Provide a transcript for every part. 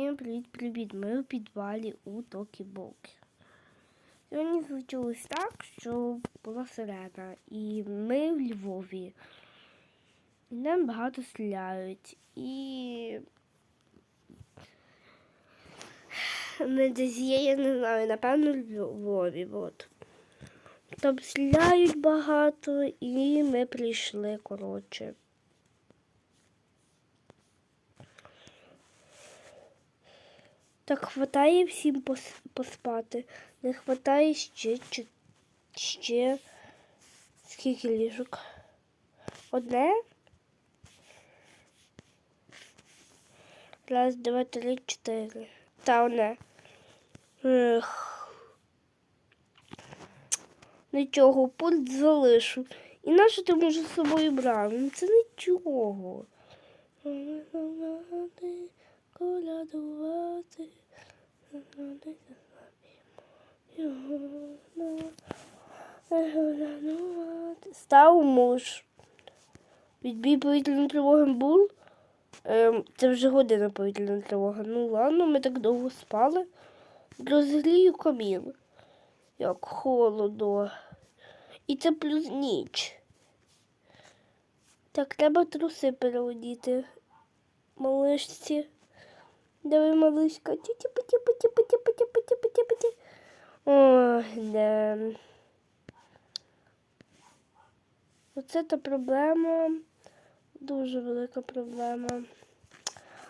Всім привіт-привіт! Ми у підвалі у Токі Бокі. Сьогодні случилось так, що була сирена, і ми в Львові. І нам багато стріляють. І не десь є, я не знаю, напевно, в Львові. От. Там стріляють багато, і ми прийшли, коротше. Так хватає всім пос- поспати. Не хватає ще, ще, ще скільки ліжок? Одне? Раз, два, три, чотири. Та одне. Ех. Нічого, пульт залишу. І нащо ти може з собою брав? Ну це нічого. Колядувати. Став муж. Відбій повітряної тривоги був. Ем, це вже година повітряна тривога. Ну ладно, ми так довго спали. Розгрію камін. Як холодно. І це плюс ніч. Так, треба труси переодіти. Малишці. Давай, малышка. Ті-ті-пі-ті-пі-ті-пі-ті-пі-ті-пі-ті-пі-ті. Ой, да. Оце та проблема. Дуже велика проблема.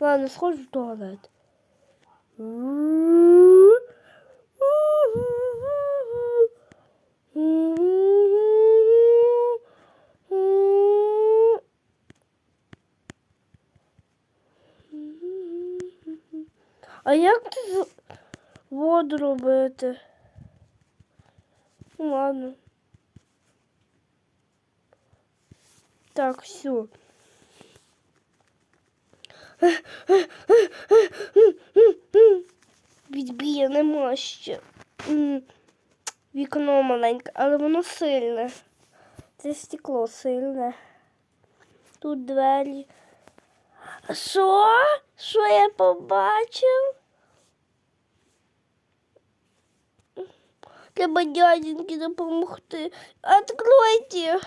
Ладно, схожу в туалет. А як ти воду робити? Ладно. Так, все. Відбія нема ще. Вікно маленьке, але воно сильне. Це стекло сильне. Тут двері. Що? Що я побачив? Треба дяденьки допомогти. Откройте.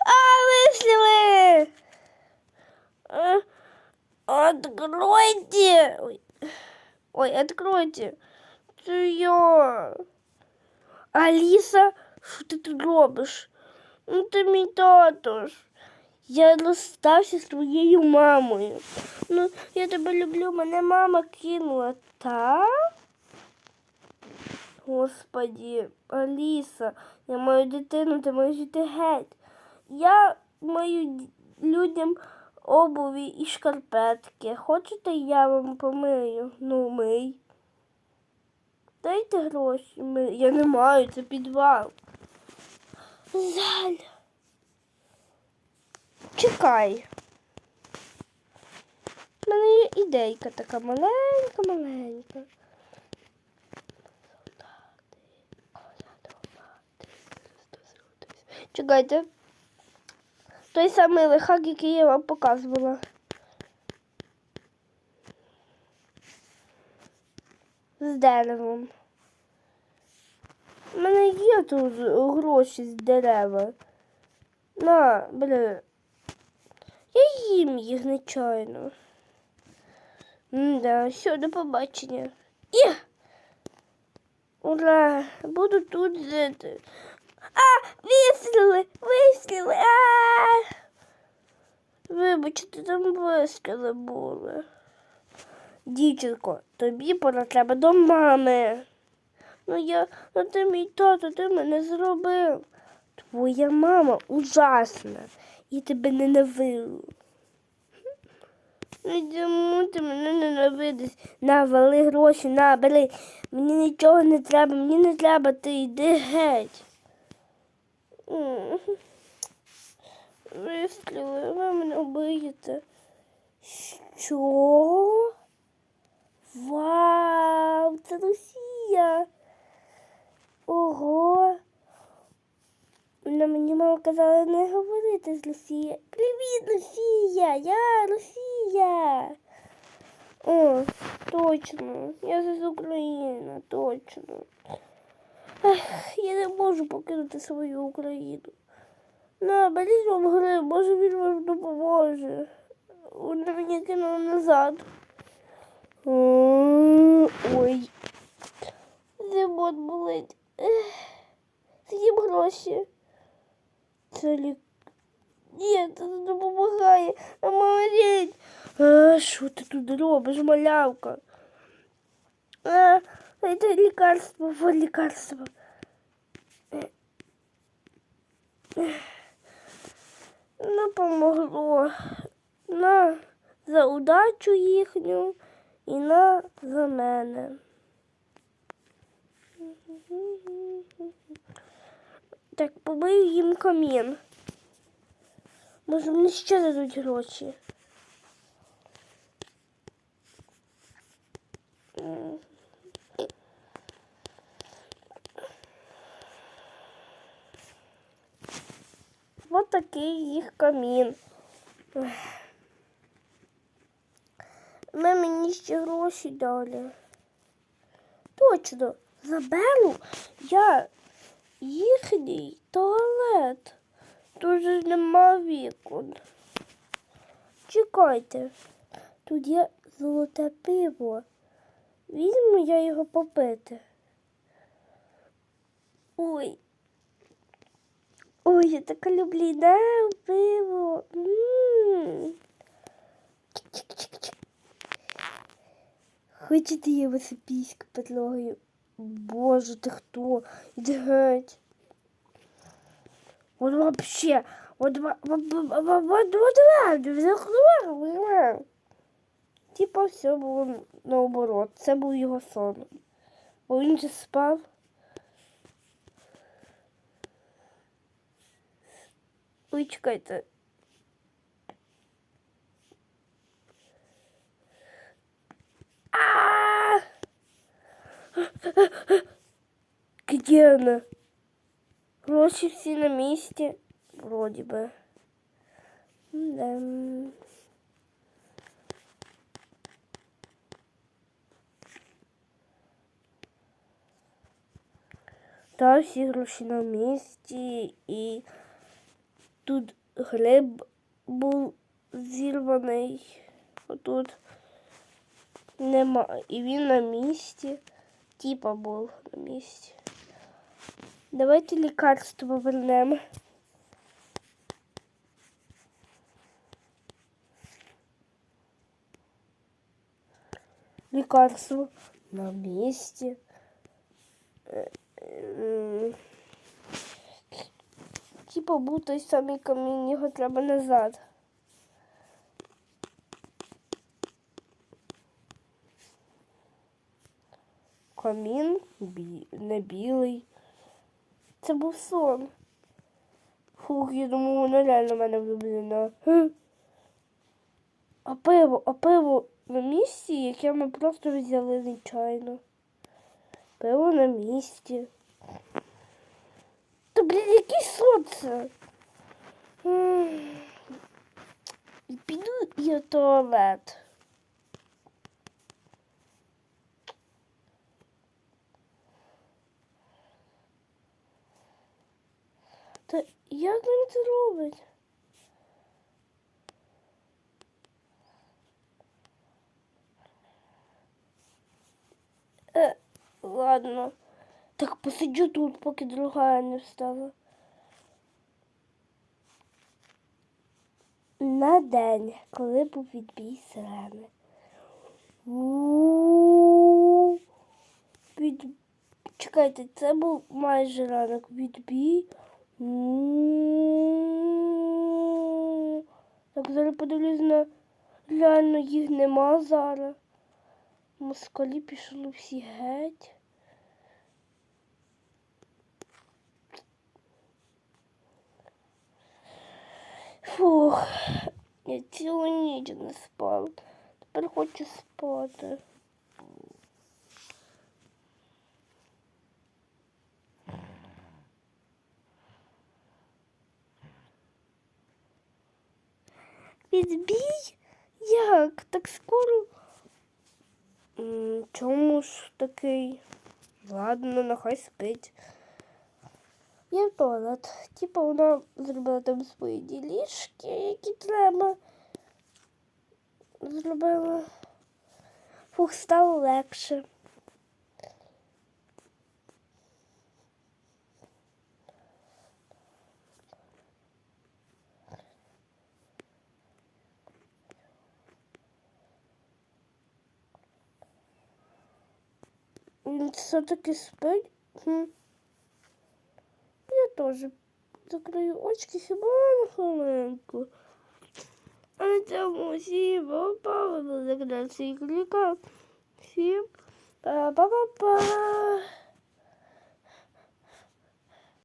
А, вышли Откройте. Ой. Ой, откройте. Це я. Аліса, що ти тут робиш? Ну ти мій тато ж. Я розстався з твоєю мамою. Ну, я тебе люблю, мене мама кинула, так? Господи, Аліса, я маю дитину, ти маєш йти геть. Я маю людям обуві і шкарпетки. Хочете, я вам помию? Ну, мий. Дайте гроші. Ми... Я не маю, це підвал. Жаль. Чекай. У мене є ідейка така маленька, Чекайте. Той самий лихак, який я вам показувала. З деревом. У мене є тут гроші з дерева. На, бля. Я їм їх нечайно. Да, все, до побачення. І! Ура! Буду тут жити. А, вистріли, вистріли. А! Вибачте, там вистріли були. Дівчинко, тобі пора треба до мами. Ну я, ну ти мій тато, ти мене зробив. Твоя мама ужасна. Я тебе ненавижу. Ну чому ти мене ненавидиш? На, вали гроші, на, бери. Мені нічого не треба, мені не треба, ти йди геть. Вистріли, ви мене вбиєте. Що? Вау, це Росія. Ого. На мені мама казала не говорити з Росії. Привіт, Росія! Я Росія. О, точно. Я з України, точно. Ех, я не можу покинути свою Україну. На, беріть вам гриб, може він вам допоможе. Вони мені кинули назад. Ой. Живот болить. З'їм гроші. Це лік. Ні, це не допомагає. А, що ти тут робиш, малявка? А, це лікарство, вот лікарство. Не помогло. На за удачу їхню і на за мене. Так, побив їм камін. Може мені ще дадуть гроші. Вот такий їх камін. Ми мені ще гроші дали. Точно, за Белу я їхній туалет. Тут же нема вікон. Чекайте, тут є золоте пиво. Візьму я його попити. Ой. Ой, я така люблю, да, пиво. Хочете я вас піську подлогаю? Боже, ти хто? Іди геть. Вот вообще, вот, вот, вот, вот, вот, вот, Типа все було наоборот. Це був його сон. Бо він же спав. Ой, чекайте. А! Где она? Гроші всі на місці. Вроді би. Да. Та всі гроші на місці і тут гриб був зірваний. Отут нема. І він на місці. Типа був на місці. Давайте лікарство вернемо. Лікарство на місці. Типа був той самий камінь, його треба назад. Камін бі... не білий. Це був сон. Фух, я думаю, вона реально в мене влюблена. А пиво, а пиво на місці, яке ми просто взяли нечайно. Пиво на місці. Блін, який сон. Піду я туалет. Та як він це робить? Е, ладно. Так посиджу тут, поки друга не встала. На день, коли був відбій сирени. Від... Чекайте, це був майже ранок. Відбій. Так, зараз подивлюсь на реально їх нема зараз. Москалі пішли всі геть. Фух, я цілу ніч не спав. Тепер хочу спати. Відбій? Як? Так скоро? Чому ж такий? Ладно, нехай спить. В туалет. Типа вона зробила там свої ділішки, які треба. Зробила. Фух, стало легше. Все-таки спить. Теж закрию очки хіба на хвилинку. А на цьому всім па-па, за кліка. Всім па-па-па-па.